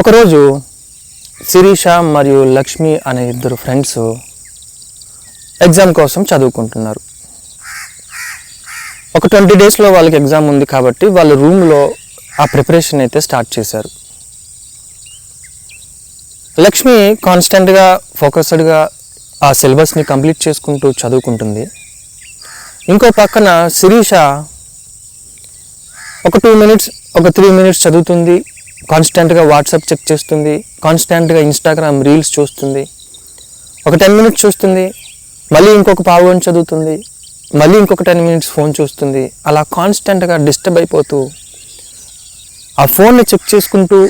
ఒకరోజు శిరీష మరియు లక్ష్మి అనే ఇద్దరు ఫ్రెండ్స్ ఎగ్జామ్ కోసం చదువుకుంటున్నారు. ఒక ట్వంటీ డేస్లో వాళ్ళకి ఎగ్జామ్ ఉంది కాబట్టి వాళ్ళ రూమ్లో ఆ ప్రిపరేషన్ అయితే స్టార్ట్ చేశారు. లక్ష్మి కాన్స్టెంట్గా ఫోకస్డ్గా ఆ సిలబస్ని కంప్లీట్ చేసుకుంటూ చదువుకుంటుంది. ఇంకో పక్కన శిరీష ఒక టూ మినిట్స్ ఒక త్రీ మినిట్స్ చదువుతుంది. కాన్స్టెంట్గా వాట్సాప్ చెక్ చేస్తుంది కాన్స్టెంట్గా ఇన్స్టాగ్రామ్ రీల్స్ చూస్తుంది. ఒక టెన్ మినిట్స్ చూస్తుంది మళ్ళీ ఇంకొక పావు చదువుతుంది మళ్ళీ ఇంకొక టెన్ మినిట్స్ ఫోన్ చూస్తుంది. అలా కాన్స్టెంట్గా డిస్టర్బ్ అయిపోతూ ఆ ఫోన్ని చెక్ చేసుకుంటూ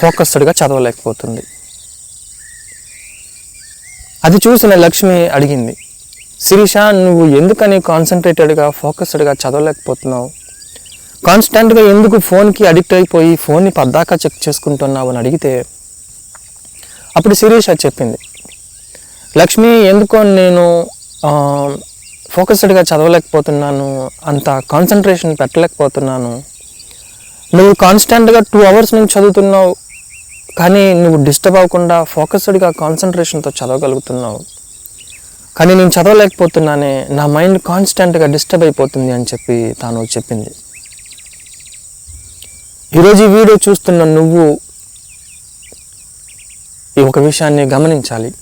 ఫోకస్డ్గా చదవలేకపోతుంది. అది చూసిన లక్ష్మి అడిగింది శిరీష నువ్వు ఎందుకని కాన్సన్ట్రేటెడ్గా ఫోకస్డ్గా చదవలేకపోతున్నావు? కాన్స్టెంట్గా ఎందుకు ఫోన్కి అడిక్ట్ అయిపోయి ఫోన్ని పద్దాకా చెక్ చేసుకుంటున్నావు అని అడిగితే అప్పుడు శిరీష చెప్పింది లక్ష్మి ఎందుకో నేను ఫోకస్డ్గా చదవలేకపోతున్నాను అంత కాన్సన్ట్రేషన్ పెట్టలేకపోతున్నాను. నువ్వు కాన్స్టెంట్గా టూ అవర్స్ నుంచి చదువుతున్నావు కానీ నువ్వు డిస్టర్బ్ అవ్వకుండా ఫోకస్డ్గా కాన్సన్ట్రేషన్తో చదవగలుగుతున్నావు. కానీ నేను చదవలేకపోతున్నానే నా మైండ్ కాన్స్టెంట్గా డిస్టర్బ్ అయిపోతుంది అని చెప్పి తాను చెప్పింది. ఈరోజు ఈ వీడియో చూస్తున్న నువ్వు ఈ ఒక విషయాన్ని గమనించాలి.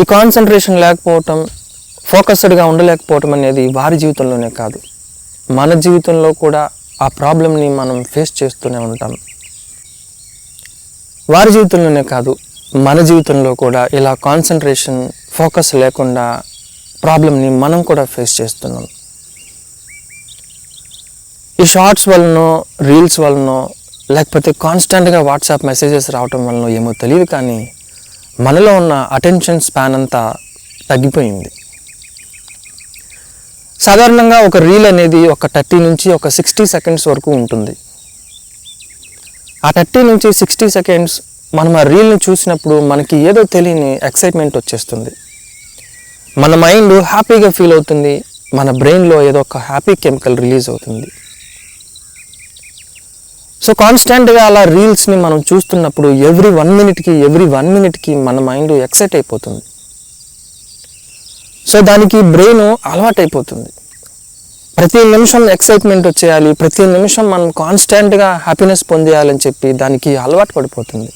ఈ కాన్సన్ట్రేషన్ లేకపోవటం ఫోకస్డ్గా ఉండలేకపోవటం అనేది వారి జీవితంలోనే కాదు. మన జీవితంలో కూడా ఆ ప్రాబ్లమ్ని మనం ఫేస్ చేస్తూనే ఉంటాం. వారి జీవితంలోనే కాదు మన జీవితంలో కూడా ఇలా కాన్సన్ట్రేషన్ ఫోకస్ లేకుండా ప్రాబ్లమ్ని మనం కూడా ఫేస్ చేస్తున్నాం. ఈ షార్ట్స్ వలనో రీల్స్ వలనో లేకపోతే కాన్స్టెంట్గా వాట్సాప్ మెసేజెస్ రావటం వలన ఏమో తెలియదు కానీ మనలో ఉన్న అటెన్షన్ స్పాన్ అంతా తగ్గిపోయింది. సాధారణంగా ఒక రీల్ అనేది ఒక థర్టీ నుంచి ఒక సిక్స్టీ సెకండ్స్ వరకు ఉంటుంది. ఆ థర్టీ నుంచి సిక్స్టీ సెకండ్స్ మనం ఆ రీల్ని చూసినప్పుడు మనకి ఏదో తెలియని ఎక్సైట్మెంట్ వచ్చేస్తుంది. మన మైండ్ హ్యాపీగా ఫీల్ అవుతుంది. మన బ్రెయిన్లో ఏదో ఒక హ్యాపీ కెమికల్ రిలీజ్ అవుతుంది. సో కాన్స్టెంట్గా అలా రీల్స్ని మనం చూస్తున్నప్పుడు ఎవ్రీ వన్ మినిట్కి ఎవ్రీ వన్ మినిట్కి మన మైండ్ ఎక్సైట్ అయిపోతుంది. సో దానికి బ్రెయిన్ అలవాటైపోతుంది. ప్రతి నిమిషం ఎక్సైట్మెంట్ వచ్చేయాలి ప్రతి నిమిషం మనం కాన్స్టెంట్గా హ్యాపీనెస్ పొందేయాలని చెప్పి దానికి అలవాటు పడిపోతుంది.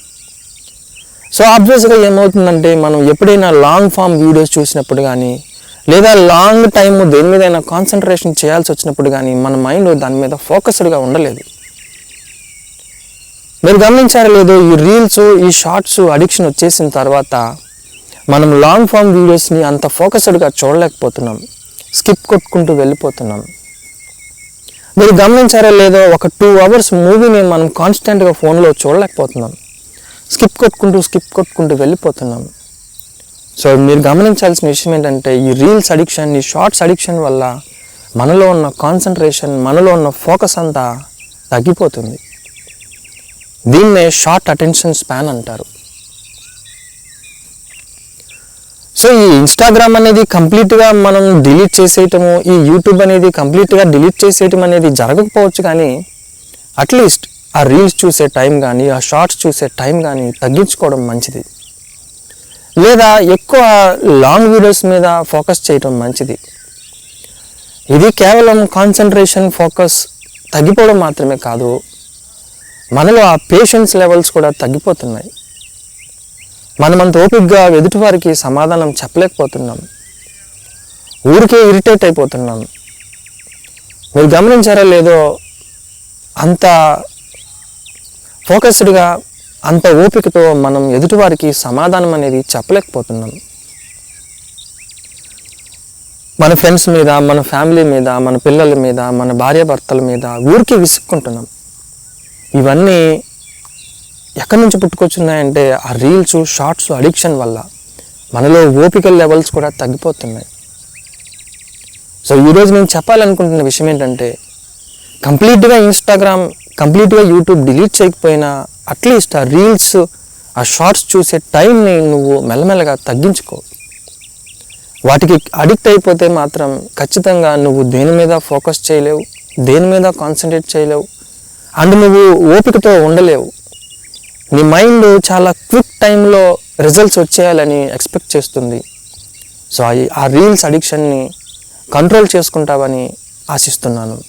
సో ఆబ్వియస్గా ఏమవుతుందంటే మనం ఎప్పుడైనా లాంగ్ ఫామ్ వీడియోస్ చూసినప్పుడు కానీ లేదా లాంగ్ టైం దేని మీదైనా కాన్సన్ట్రేషన్ చేయాల్సి వచ్చినప్పుడు కానీ మన మైండ్ దాని మీద ఫోకస్డ్గా ఉండలేదు. మీరు గమనించారో లేదో ఈ రీల్స్ ఈ షార్ట్స్ అడిక్షన్ వచ్చేసిన తర్వాత మనం లాంగ్ ఫామ్ వీడియోస్ని అంత ఫోకస్డ్గా చూడలేకపోతున్నాం. స్కిప్ కొట్టుకుంటూ వెళ్ళిపోతున్నాం. మీరు గమనించారో లేదో ఒక టూ అవర్స్ మూవీని మనం కాన్స్టెంట్గా ఫోన్లో చూడలేకపోతున్నాం. స్కిప్ కొట్టుకుంటూ స్కిప్ కొట్టుకుంటూ వెళ్ళిపోతున్నాం. సో మీరు గమనించాల్సిన విషయం ఏంటంటే ఈ రీల్స్ అడిక్షన్ ఈ షార్ట్స్ అడిక్షన్ వల్ల మనలో ఉన్న కాన్సన్ట్రేషన్ మనలో ఉన్న ఫోకస్ అంతా తగ్గిపోతుంది. దీన్నే షార్ట్ అటెన్షన్ స్పాన్ అంటారు. సో ఈ ఇన్స్టాగ్రామ్ అనేది కంప్లీట్గా మనం డిలీట్ చేసేయటము ఈ యూట్యూబ్ అనేది కంప్లీట్గా డిలీట్ చేసేయటం అనేది జరగకపోవచ్చు కానీ అట్లీస్ట్ ఆ రీల్స్ చూసే టైం కానీ ఆ షార్ట్స్ చూసే టైం కానీ తగ్గించుకోవడం మంచిది. లేదా ఎక్కువ లాంగ్ వీడియోస్ మీద ఫోకస్ చేయటం మంచిది. ఇది కేవలం కాన్సన్ట్రేషన్ ఫోకస్ తగ్గిపోవడం మాత్రమే కాదు. మనలో ఆ పేషెన్స్ లెవెల్స్ కూడా తగ్గిపోతున్నాయి. మనమంత ఓపికగా ఎదుటివారికి సమాధానం చెప్పలేకపోతున్నాం. ఊరికే ఇరిటేట్ అయిపోతున్నాం. మీరు గమనించారా లేదో అంత ఫోకస్డ్గా అంత ఓపికతో మనం ఎదుటివారికి సమాధానం అనేది చెప్పలేకపోతున్నాం. మన ఫ్రెండ్స్ మీద మన ఫ్యామిలీ మీద మన పిల్లల మీద మన భార్యాభర్తల మీద ఊరికి విసుక్కుంటున్నాం. ఇవన్నీ ఎక్కడి నుంచి పుట్టుకొచ్చున్నాయంటే ఆ రీల్స్ షార్ట్స్ అడిక్షన్ వల్ల మనలో ఓపిక లెవెల్స్ కూడా తగ్గిపోతున్నాయి. సో ఈరోజు నేను చెప్పాలనుకుంటున్న విషయం ఏంటంటే కంప్లీట్గా ఇన్స్టాగ్రామ్ కంప్లీట్గా యూట్యూబ్ డిలీట్ చేయకపోయినా అట్లీస్ట్ ఆ రీల్స్ ఆ షార్ట్స్ చూసే టైంని నువ్వు మెల్లమెల్లగా తగ్గించుకో. వాటికి అడిక్ట్ అయిపోతే మాత్రం ఖచ్చితంగా నువ్వు దేని మీద ఫోకస్ చేయలేవు దేని మీద కాన్సన్ట్రేట్ చేయలేవు అండ్ నువ్వు ఓపికతో ఉండలేవు. నీ మైండ్ చాలా క్విక్ టైంలో రిజల్ట్స్ వచ్చేయాలని ఎక్స్పెక్ట్ చేస్తుంది. సో ఆ- ఆ రీల్స్ అడిక్షన్ని కంట్రోల్ చేసుకుంటావని ఆశిస్తున్నాను.